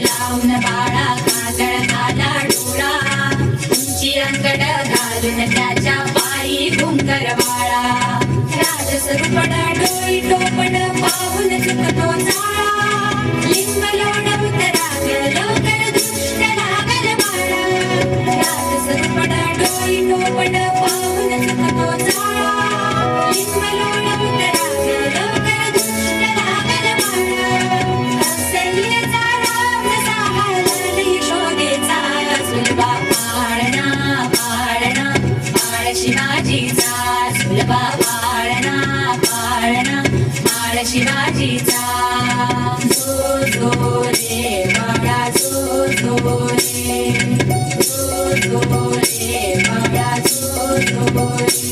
लावून बाळा काजळ काला डोळा. तुमची अंगड घालून त्याच्या पायी घुंकर बाळा. राजस रुपण डोई टोपड पाहून चुकतो माळशी माझी सासूल पाळणा पाळणा माळ माझी सासू जो रे माळा जो जो रे. जो जो रे माळा जो जो रे.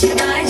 tonight.